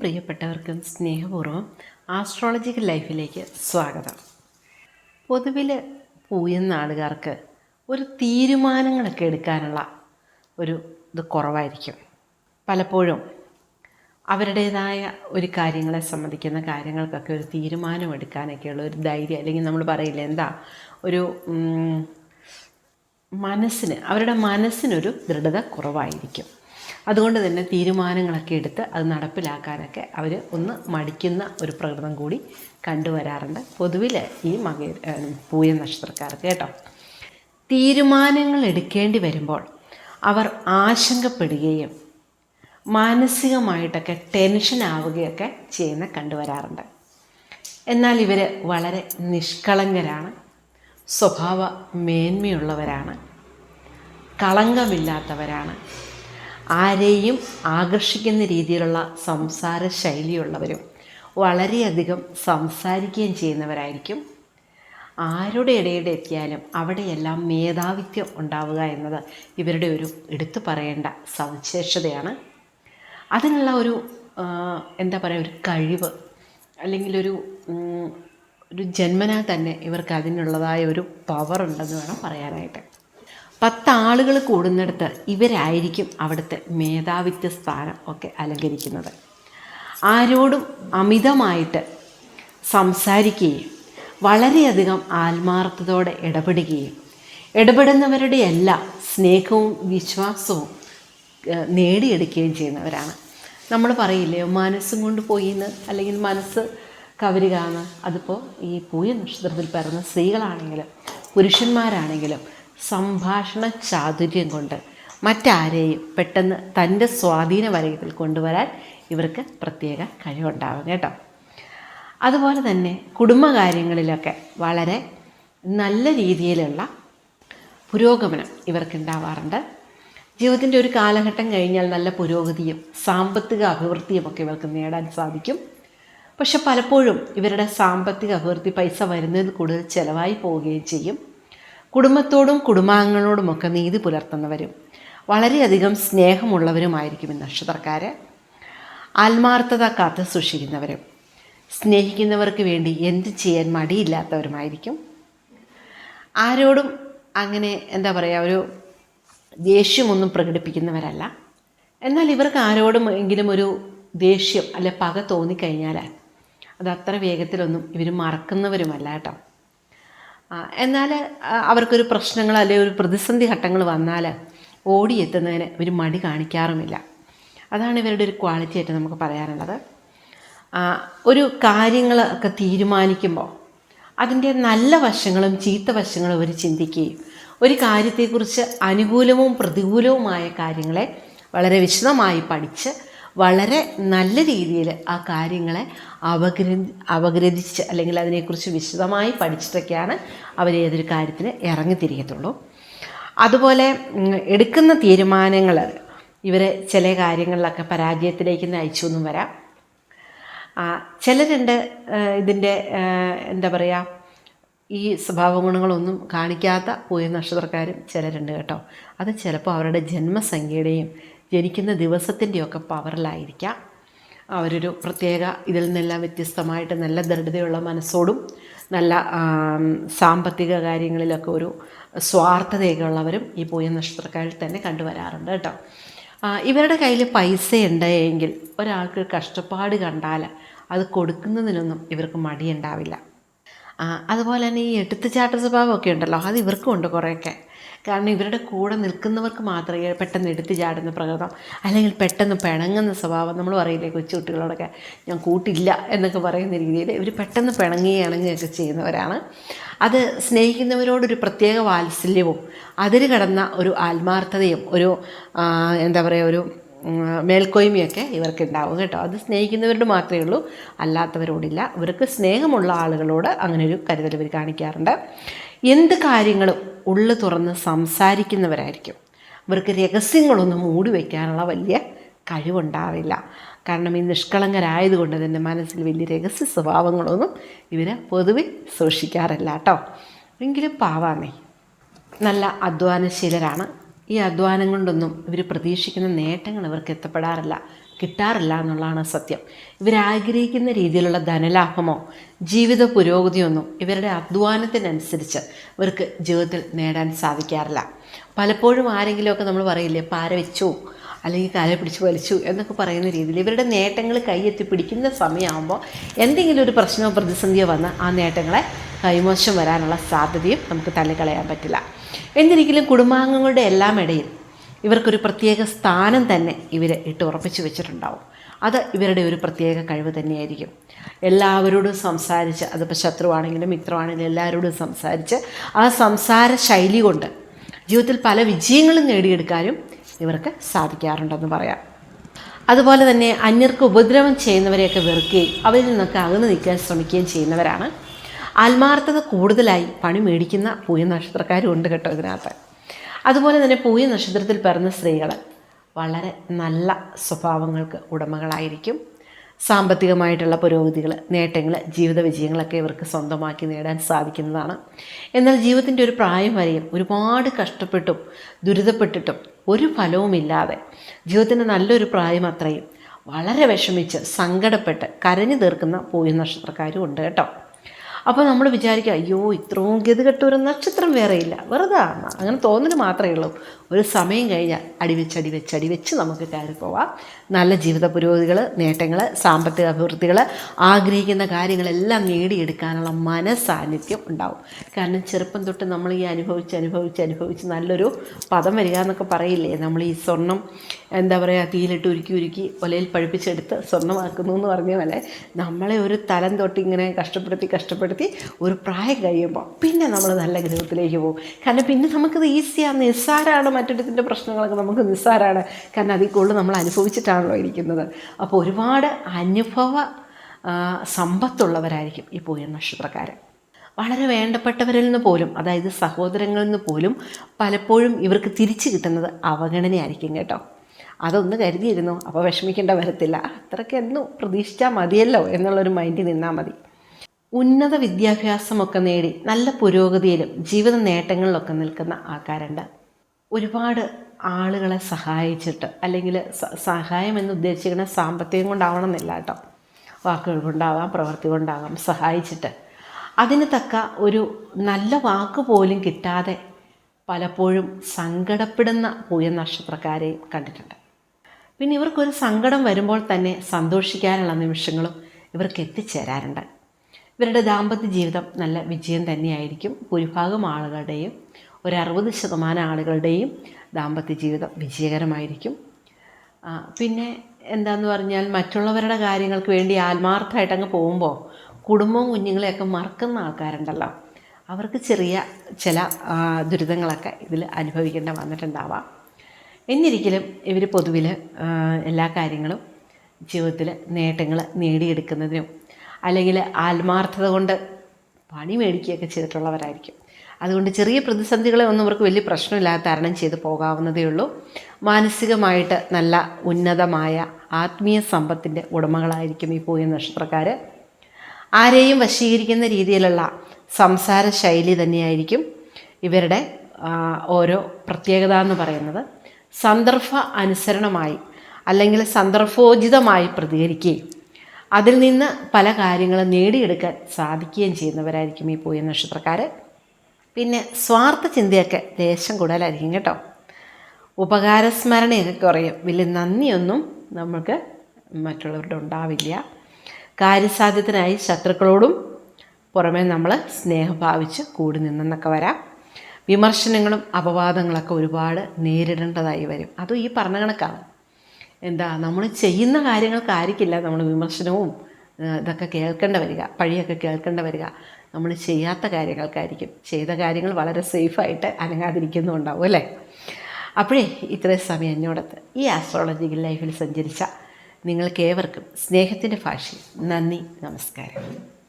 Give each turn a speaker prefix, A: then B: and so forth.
A: പ്രിയപ്പെട്ടവർക്കും സ്നേഹപൂർവം ആസ്ട്രോളജിക്കൽ ലൈഫിലേക്ക് സ്വാഗതം. പൊതുവിൽ പൂയുന്ന ആളുകാർക്ക് ഒരു തീരുമാനങ്ങളൊക്കെ എടുക്കാനുള്ള ഒരു ഇത് കുറവായിരിക്കും. പലപ്പോഴും അവരുടേതായ ഒരു കാര്യങ്ങളെ സംബന്ധിക്കുന്ന കാര്യങ്ങൾക്കൊക്കെ ഒരു തീരുമാനം എടുക്കാനൊക്കെയുള്ള ഒരു ധൈര്യം അല്ലെങ്കിൽ നമ്മൾ പറയില്ല എന്താ ഒരു മനസ്സിന് അവരുടെ മനസ്സിനൊരു ദൃഢത കുറവായിരിക്കും. അതുകൊണ്ട് തന്നെ തീരുമാനങ്ങളൊക്കെ എടുത്ത് അത് നടപ്പിലാക്കാനൊക്കെ അവർ ഒന്ന് മടിക്കുന്ന ഒരു പ്രകടനം കൂടി കണ്ടുവരാറുണ്ട്. പൊതുവിൽ ഈ മക പൂയ നക്ഷത്രക്കാർക്ക് കേട്ടോ. തീരുമാനങ്ങൾ എടുക്കേണ്ടി വരുമ്പോൾ അവർ ആശങ്കപ്പെടുകയും മാനസികമായിട്ടൊക്കെ ടെൻഷൻ ആവുകയൊക്കെ ചെയ്യുന്ന കണ്ടുവരാറുണ്ട്. എന്നാൽ ഇവർ വളരെ നിഷ്കളങ്കരാണ് സ്വഭാവ മേന്മയുള്ളവരാണ് കളങ്കമില്ലാത്തവരാണ്. ആരെയും ആകർഷിക്കുന്ന രീതിയിലുള്ള സംസാര ശൈലിയുള്ളവരും വളരെയധികം സംസാരിക്കുകയും ചെയ്യുന്നവരായിരിക്കും. ആരുടെ ഇടയുടെ എത്തിയാലും അവിടെയെല്ലാം മേധാവിത്വം ഉണ്ടാവുക എന്നത് ഇവരുടെ ഒരു എടുത്തു പറയേണ്ട സവിശേഷതയാണ്. അതിനുള്ള ഒരു എന്താ പറയുക ഒരു കഴിവ് അല്ലെങ്കിൽ ഒരു ഒരു ജന്മനാ തന്നെ ഇവർക്ക് അതിനുള്ളതായ ഒരു പവർ ഉണ്ടെന്ന് വേണം പറയാനായിട്ട്. പത്താളുകൾ കൂടുന്നിടത്ത് ഇവരായിരിക്കും അവിടുത്തെ മേധാവിത്വ സ്ഥാനം ഒക്കെ അലങ്കരിക്കുന്നത്. ആരോടും അമിതമായിട്ട് സംസാരിക്കുകയും വളരെയധികം ആത്മാർത്ഥതയോടെ ഇടപെടുകയും ഇടപെടുന്നവരുടെ എല്ലാ സ്നേഹവും വിശ്വാസവും നേടിയെടുക്കുകയും ചെയ്യുന്നവരാണ്. നമ്മൾ പറയില്ലേ മനസ്സും കൊണ്ട് പോയിന്ന് അല്ലെങ്കിൽ മനസ്സ് കവരുകയാണ് അതിപ്പോൾ ഈ പൂയ നക്ഷത്രത്തിൽ പിറന്ന സ്ത്രീകളാണെങ്കിലും പുരുഷന്മാരാണെങ്കിലും സംഭാഷണ ചാതുര്യം കൊണ്ട് മറ്റാരെയും പെട്ടെന്ന് തന്റെ സ്വാധീന വലയത്തിൽ കൊണ്ടുവരാൻ ഇവർക്ക് പ്രത്യേക കഴിവുണ്ടാവും കേട്ടോ. അതുപോലെ തന്നെ കുടുംബകാര്യങ്ങളിലൊക്കെ വളരെ നല്ല രീതിയിലുള്ള പുരോഗമനം ഇവർക്കുണ്ടാവാറുണ്ട്. ജീവിതത്തിന്റെ ഒരു കാലഘട്ടം കഴിഞ്ഞാൽ നല്ല പുരോഗതിയും സാമ്പത്തിക അഭിവൃദ്ധിയും ഒക്കെ ഇവർക്ക് നേടാൻ സാധിക്കും. പക്ഷെ പലപ്പോഴും ഇവരുടെ സാമ്പത്തിക അഭിവൃദ്ധി പൈസ വരുന്നതിൽ കൂടുതൽ ചിലവായി പോവുകയും ചെയ്യും. കുടുംബത്തോടും കുടുംബാംഗങ്ങളോടുമൊക്കെ നീതി പുലർത്തുന്നവരും വളരെയധികം സ്നേഹമുള്ളവരുമായിരിക്കും നക്ഷത്രക്കാർ ആത്മാർത്ഥത കാത്തു സൂക്ഷിക്കുന്നവരും സ്നേഹിക്കുന്നവർക്ക് വേണ്ടി എന്ത് ചെയ്യാൻ മടിയില്ലാത്തവരുമായിരിക്കും. ആരോടും അങ്ങനെ എന്താ പറയുക ഒരു ദേഷ്യമൊന്നും പ്രകടിപ്പിക്കുന്നവരല്ല. എന്നാൽ ഇവർക്ക് ആരോടും എങ്കിലും ഒരു ദേഷ്യം അല്ലെ പക തോന്നിക്കഴിഞ്ഞാൽ അത് അത്ര വേഗത്തിലൊന്നും ഇവർ മറക്കുന്നവരുമല്ല കേട്ടോ. എന്നാൽ അവർക്കൊരു പ്രശ്നങ്ങൾ അല്ലെങ്കിൽ ഒരു പ്രതിസന്ധി ഘട്ടങ്ങൾ വന്നാൽ ഓടിയെത്തുന്നതിന് ഇവർ മടി കാണിക്കാറുമില്ല. അതാണ് ഇവരുടെ ഒരു ക്വാളിറ്റി ആയിട്ട് നമുക്ക് പറയാനുള്ളത്. ഒരു കാര്യങ്ങളൊക്കെ തീരുമാനിക്കുമ്പോൾ അതിന്റെ നല്ല വശങ്ങളും ചീത്ത വശങ്ങളും അവർ ചിന്തിക്കുകയും ഒരു കാര്യത്തെക്കുറിച്ച് അനുകൂലവും പ്രതികൂലവുമായ കാര്യങ്ങളെ വളരെ വിശദമായി പഠിച്ച് വളരെ നല്ല രീതിയിൽ ആ കാര്യങ്ങളെ അവഗ്ര അപഗ്രഥിച്ച് അല്ലെങ്കിൽ അതിനെക്കുറിച്ച് വിശദമായി പഠിച്ചിട്ടൊക്കെയാണ് അവർ ഏതൊരു കാര്യത്തിന് ഇറങ്ങിത്തിരിക്കത്തുള്ളൂ. അതുപോലെ എടുക്കുന്ന തീരുമാനങ്ങൾ ഇവരെ ചില കാര്യങ്ങളിലൊക്കെ പരാജയത്തിലേക്ക് നയിച്ചു എന്നും വരാം. ചിലരുണ്ട് ഇതിന്റെ എന്താ പറയുക ഈ സ്വഭാവ ഗുണങ്ങളൊന്നും കാണിക്കാത്ത പൂയ നക്ഷത്രക്കാരും ചിലരുണ്ട് കേട്ടോ. അത് ചിലപ്പോൾ അവരുടെ ജന്മസംഖ്യയുടെയും ജനിക്കുന്ന ദിവസത്തിന്റെയൊക്കെ പവറിലായിരിക്കാം. അവരൊരു പ്രത്യേക ഇതിൽ നിന്നെല്ലാം വ്യത്യസ്തമായിട്ട് നല്ല ദൃഢതയുള്ള മനസ്സോടും നല്ല സാമ്പത്തിക കാര്യങ്ങളിലൊക്കെ ഒരു സ്വാർത്ഥതയൊക്കെ ഉള്ളവരും ഈ പൂയ നക്ഷത്രക്കാരിൽ തന്നെ കണ്ടുവരാറുണ്ട് കേട്ടോ. ഇവരുടെ കയ്യിൽ പൈസ ഉണ്ടെങ്കിൽ ഒരാൾക്ക് കഷ്ടപ്പാട് കണ്ടാൽ അത് കൊടുക്കുന്നതിനൊന്നും ഇവർക്ക് മടിയുണ്ടാവില്ല. അതുപോലെ തന്നെ ഈ എടുത്തുചാട്ട സ്വഭാവമൊക്കെ ഉണ്ടല്ലോ അത് ഇവർക്കും ഉണ്ട് കുറേയൊക്കെ. കാരണം ഇവരുടെ കൂടെ നിൽക്കുന്നവർക്ക് മാത്രമേ പെട്ടെന്ന് എടുത്തു ചാടുന്ന പ്രകൃതം അല്ലെങ്കിൽ പെട്ടെന്ന് പിണങ്ങുന്ന സ്വഭാവം നമ്മൾ പറയില്ലേ കൊച്ചുകുട്ടികളോടൊക്കെ ഞാൻ കൂട്ടില്ല എന്നൊക്കെ പറയുന്ന രീതിയിൽ ഇവർ പെട്ടെന്ന് പിണങ്ങുകയാണെങ്കിലൊക്കെ ചെയ്യുന്നവരാണ്. അത് സ്നേഹിക്കുന്നവരോടൊരു പ്രത്യേക വാത്സല്യവും അതിൽ കടന്ന ഒരു ആത്മാർത്ഥതയും ഒരു എന്താ പറയുക ഒരു മേൽക്കോയ്മയൊക്കെ ഇവർക്ക് ഉണ്ടാവും കേട്ടോ. അത് സ്നേഹിക്കുന്നവരോട് മാത്രമേ ഉള്ളൂ അല്ലാത്തവരോടില്ല. ഇവർക്ക് സ്നേഹമുള്ള ആളുകളോട് അങ്ങനെ ഒരു കരുതൽ ഇവർ കാണിക്കാറുണ്ട്. എന്ത് കാര്യങ്ങളും ഉള്ളു തുറന്ന് സംസാരിക്കുന്നവരായിരിക്കും. ഇവർക്ക് രഹസ്യങ്ങളൊന്നും മൂടി വയ്ക്കാനുള്ള വലിയ കഴിവുണ്ടാവില്ല. കാരണം ഈ നിഷ്കളങ്കരായതുകൊണ്ട് തന്നെ മനസ്സിൽ വലിയ രഹസ്യ സ്വഭാവങ്ങളൊന്നും ഇവർ പൊതുവെ സൂക്ഷിക്കാറില്ല കേട്ടോ. എങ്കിലും പാവാമേ നല്ല അധ്വാനശീലരാണ്. ഈ അധ്വാനം കൊണ്ടൊന്നും ഇവർ പ്രതീക്ഷിക്കുന്ന നേട്ടങ്ങൾ ഇവർക്ക് എത്തപ്പെടാറില്ല. കിട്ടാറില്ല എന്നുള്ളതാണ് സത്യം. ഇവരാഗ്രഹിക്കുന്ന രീതിയിലുള്ള ധനലാഭമോ ജീവിത പുരോഗതിയൊന്നും ഇവരുടെ അധ്വാനത്തിനനുസരിച്ച് ഇവർക്ക് ജീവിതത്തിൽ നേടാൻ സാധിക്കാറില്ല. പലപ്പോഴും ആരെങ്കിലുമൊക്കെ നമ്മൾ പറയില്ലേ പാര വെച്ചു അല്ലെങ്കിൽ കാലെ പിടിച്ച് വലിച്ചു എന്നൊക്കെ പറയുന്ന രീതിയിൽ ഇവരുടെ നേട്ടങ്ങൾ കൈയെത്തി പിടിക്കുന്ന സമയമാകുമ്പോൾ എന്തെങ്കിലും ഒരു പ്രശ്നമോ പ്രതിസന്ധിയോ വന്ന് ആ നേട്ടങ്ങളെ കൈമോശം വരാനുള്ള സാധ്യതയും നമുക്ക് തള്ളിക്കളയാൻ പറ്റില്ല. എന്നിരിക്കലും കുടുംബാംഗങ്ങളുടെ എല്ലാം ഇടയിൽ ഇവർക്കൊരു പ്രത്യേക സ്ഥാനം തന്നെ ഇവർ ഇട്ട് ഉറപ്പിച്ച് വെച്ചിട്ടുണ്ടാവും. അത് ഇവരുടെ ഒരു പ്രത്യേക കഴിവ് തന്നെയായിരിക്കും. എല്ലാവരോടും സംസാരിച്ച് അതിപ്പോൾ ശത്രുവാണെങ്കിലും മിത്രമാണെങ്കിലും എല്ലാവരോടും സംസാരിച്ച് ആ സംസാര ശൈലി കൊണ്ട് ജീവിതത്തിൽ പല വിജയങ്ങളും നേടിയെടുക്കാനും ഇവർക്ക് സാധിക്കാറുണ്ടെന്ന് പറയാം. അതുപോലെ തന്നെ അന്യർക്ക് ഉപദ്രവം ചെയ്യുന്നവരെയൊക്കെ വെറുക്കുകയും അവരിൽ നിന്നൊക്കെ അകന്നു നിൽക്കാൻ ശ്രമിക്കുകയും ചെയ്യുന്നവരാണ്. ആത്മാർത്ഥത കൂടുതലായി പണി മേടിക്കുന്ന പൂയ നക്ഷത്രക്കാരും ഉണ്ട് കേട്ടോ ഇതിനകത്ത്. അതുപോലെ തന്നെ പൂയ നക്ഷത്രത്തിൽ പിറന്ന സ്ത്രീകൾ വളരെ നല്ല സ്വഭാവങ്ങൾക്ക് ഉടമകളായിരിക്കും. സാമ്പത്തികമായിട്ടുള്ള പുരോഗതികൾ നേട്ടങ്ങൾ ജീവിത വിജയങ്ങളൊക്കെ ഇവർക്ക് സ്വന്തമാക്കി നേടാൻ സാധിക്കുന്നതാണ്. എന്നാൽ ജീവിതത്തിന്റെ ഒരു പ്രായം വരെയും ഒരുപാട് കഷ്ടപ്പെട്ടും ദുരിതപ്പെട്ടിട്ടും ഒരു ഫലവുമില്ലാതെ ജീവിതത്തിന്റെ നല്ലൊരു പ്രായം അത്രയും വളരെ വിഷമിച്ച് സങ്കടപ്പെട്ട് കരഞ്ഞു തീർക്കുന്ന പൂയ നക്ഷത്രക്കാരും ഉണ്ട് കേട്ടോ. അപ്പോൾ നമ്മൾ വിചാരിക്കുക അയ്യോ ഇത്രയും ഗതികെട്ട ഒരു നക്ഷത്രം വേറെയില്ല വെറുതെ അങ്ങനെ തോന്നൽ മാത്രമേ ഉള്ളൂ. ഒരു സമയം കഴിഞ്ഞാൽ അടിവെച്ച് അടിവെച്ച് അടിവെച്ച് നമുക്ക് കയറി പോവാം. നല്ല ജീവിത പുരോഗതികൾ നേട്ടങ്ങൾ സാമ്പത്തിക അഭിവൃദ്ധികൾ ആഗ്രഹിക്കുന്ന കാര്യങ്ങളെല്ലാം നേടിയെടുക്കാനുള്ള മനസാന്നിധ്യം ഉണ്ടാവും. കാരണം ചെറുപ്പം തൊട്ട് നമ്മൾ ഈ അനുഭവിച്ച് അനുഭവിച്ച് അനുഭവിച്ച് നല്ലൊരു പദം വരിക എന്നൊക്കെ പറയില്ലേ? നമ്മൾ ഈ സ്വർണം എന്താ പറയുക തീയിലിട്ട് ഉരുക്കി ഉരുക്കി ഒലയിൽ പഴുപ്പിച്ചെടുത്ത് സ്വർണമാക്കുന്നു എന്ന് പറഞ്ഞ പോലെ നമ്മളെ ഒരു തലം തൊട്ട് ഇങ്ങനെ കഷ്ടപ്പെടുത്തി കഷ്ടപ്പെടുത്തി ഒരു പ്രായം കഴിയുമ്പോൾ പിന്നെ നമ്മൾ നല്ല ഗ്രഹത്തിലേക്ക് പോകും. കാരണം പിന്നെ നമുക്കത് ഈസിയാണ് നിസ്സാരമാണ് മറ്റൊരുത്തിന്റെ പ്രശ്നങ്ങളൊക്കെ നമുക്ക് നിസ്സാരമാണ്. കാരണം അതിൽ കൂടുതൽ നമ്മൾ അനുഭവിച്ചിട്ടാണല്ലോ ഇരിക്കുന്നത്. അപ്പോൾ ഒരുപാട് അനുഭവ സമ്പത്തുള്ളവരായിരിക്കും ഈ പൂയ നക്ഷത്രക്കാർ വളരെ വേണ്ടപ്പെട്ടവരിൽ നിന്ന് പോലും അതായത് സഹോദരങ്ങളിൽ നിന്ന് പോലും പലപ്പോഴും ഇവർക്ക് തിരിച്ചു കിട്ടുന്നത് അവഗണനയായിരിക്കും കേട്ടോ. അതൊന്ന് കരുതിയിരുന്നു. അപ്പോൾ വിഷമിക്കേണ്ട വരത്തില്ല. അത്രയ്ക്ക് എന്നും പ്രതീക്ഷിച്ചാൽ മതിയല്ലോ എന്നുള്ളൊരു മൈൻഡിൽ നിന്നാൽ മതി. ഉന്നത വിദ്യാഭ്യാസമൊക്കെ നേടി നല്ല പുരോഗതിയിലും ജീവിത നേട്ടങ്ങളിലൊക്കെ നിൽക്കുന്ന ആൾക്കാരുണ്ട്. ഒരുപാട് ആളുകളെ സഹായിച്ചിട്ട് അല്ലെങ്കിൽ സഹായം എന്ന് ഉദ്ദേശിക്കുന്ന സാമ്പത്തികം കൊണ്ടാവണമെന്നില്ല കേട്ടോ. വാക്കുകൾ കൊണ്ടാവാം പ്രവൃത്തി കൊണ്ടാവാം സഹായിച്ചിട്ട്. അതിന് തക്ക ഒരു നല്ല വാക്ക് പോലും കിട്ടാതെ പലപ്പോഴും സങ്കടപ്പെടുന്ന പൂയ നക്ഷത്രക്കാരെയും കണ്ടിട്ടുണ്ട്. പിന്നെ ഇവർക്കൊരു സങ്കടം വരുമ്പോൾ തന്നെ സന്തോഷിക്കാനുള്ള നിമിഷങ്ങളും ഇവർക്ക് എത്തിച്ചേരാറുണ്ട്. ഇവരുടെ ദാമ്പത്യ ജീവിതം നല്ല വിജയം തന്നെയായിരിക്കും. ഭൂരിഭാഗം ആളുകളുടെയും ഒരു അറുപത് ശതമാനം ആളുകളുടെയും ദാമ്പത്യ ജീവിതം വിജയകരമായിരിക്കും. പിന്നെ എന്താന്ന് പറഞ്ഞാൽ മറ്റുള്ളവരുടെ കാര്യങ്ങൾക്ക് വേണ്ടി ആത്മാർത്ഥമായിട്ട് അങ്ങ് പോകുമ്പോൾ കുടുംബവും കുഞ്ഞുങ്ങളെയൊക്കെ മറക്കുന്ന ആൾക്കാരുണ്ടല്ലോ. അവർക്ക് ചെറിയ ചില ദുരിതങ്ങളൊക്കെ ഇതിൽ അനുഭവിക്കേണ്ട വന്നിട്ടുണ്ടാവാം. എന്നിരിക്കലും ഇവർ പൊതുവിൽ എല്ലാ കാര്യങ്ങളും ജീവിതത്തിൽ നേട്ടങ്ങൾ നേടിയെടുക്കുന്നതിനും അല്ലെങ്കിൽ ആത്മാർത്ഥത കൊണ്ട് പണി മേടിക്കുകയൊക്കെ ചെയ്തിട്ടുള്ളവരായിരിക്കും. അതുകൊണ്ട് ചെറിയ പ്രതിസന്ധികളെ ഒന്നും അവർക്ക് വലിയ പ്രശ്നമില്ലാതെ തരണം ചെയ്ത് പോകാവുന്നതേ ഉള്ളൂ. മാനസികമായിട്ട് നല്ല ഉന്നതമായ ആത്മീയ സമ്പത്തിന്റെ ഉടമകളായിരിക്കും ഈ പൂയ നക്ഷത്രക്കാർ ആരെയും വശീകരിക്കുന്ന രീതിയിലുള്ള സംസാര ശൈലി തന്നെയായിരിക്കും ഇവരുടെ ഓരോ പ്രത്യേകത എന്ന് പറയുന്നത്. സന്ദർഭ അനുസരണമായി അല്ലെങ്കിൽ സന്ദർഭോചിതമായി പ്രതികരിക്കുകയും അതിൽ നിന്ന് പല കാര്യങ്ങളും നേടിയെടുക്കാൻ സാധിക്കുകയും ചെയ്യുന്നവരായിരിക്കും ഈ പൂയ നക്ഷത്രക്കാർ പിന്നെ സ്വാർത്ഥ ചിന്തയൊക്കെ ലേശം കൂടുതലായിരിക്കും കേട്ടോ. ഉപകാരസ്മരണയൊക്കെ കുറയും. വലിയ നന്ദിയൊന്നും നമുക്ക് മറ്റുള്ളവരുടെ ഉണ്ടാവില്ല. കാര്യസാധ്യത്തിനായി ശത്രുക്കളോടും പുറമേ നമ്മൾ സ്നേഹം ഭാവിച്ച് കൂടി നിന്നെന്നൊക്കെ വരാം. വിമർശനങ്ങളും അപവാദങ്ങളൊക്കെ ഒരുപാട് നേരിടേണ്ടതായി വരും. അതും ഈ പറഞ്ഞ കണക്കാണ്. എന്താ നമ്മൾ ചെയ്യുന്ന കാര്യങ്ങൾക്കായിരിക്കില്ല നമ്മൾ വിമർശനവും ഇതൊക്കെ കേൾക്കേണ്ട വരിക പഴിയൊക്കെ കേൾക്കേണ്ട വരിക. നമ്മൾ ചെയ്യാത്ത കാര്യങ്ങൾക്കായിരിക്കും. ചെയ്ത കാര്യങ്ങൾ വളരെ സേഫായിട്ട് അനങ്ങാതിരിക്കുന്നുണ്ടാവും അല്ലേ? അപ്പോഴേ ഇത്രയും സമയം എന്നോടത്ത് ഈ ആസ്ട്രോളജിക്കൽ ലൈഫിൽ സഞ്ചരിച്ച നിങ്ങൾക്കേവർക്കും സ്നേഹത്തിന്റെ ഭാഷയിൽ നന്ദി നമസ്കാരം.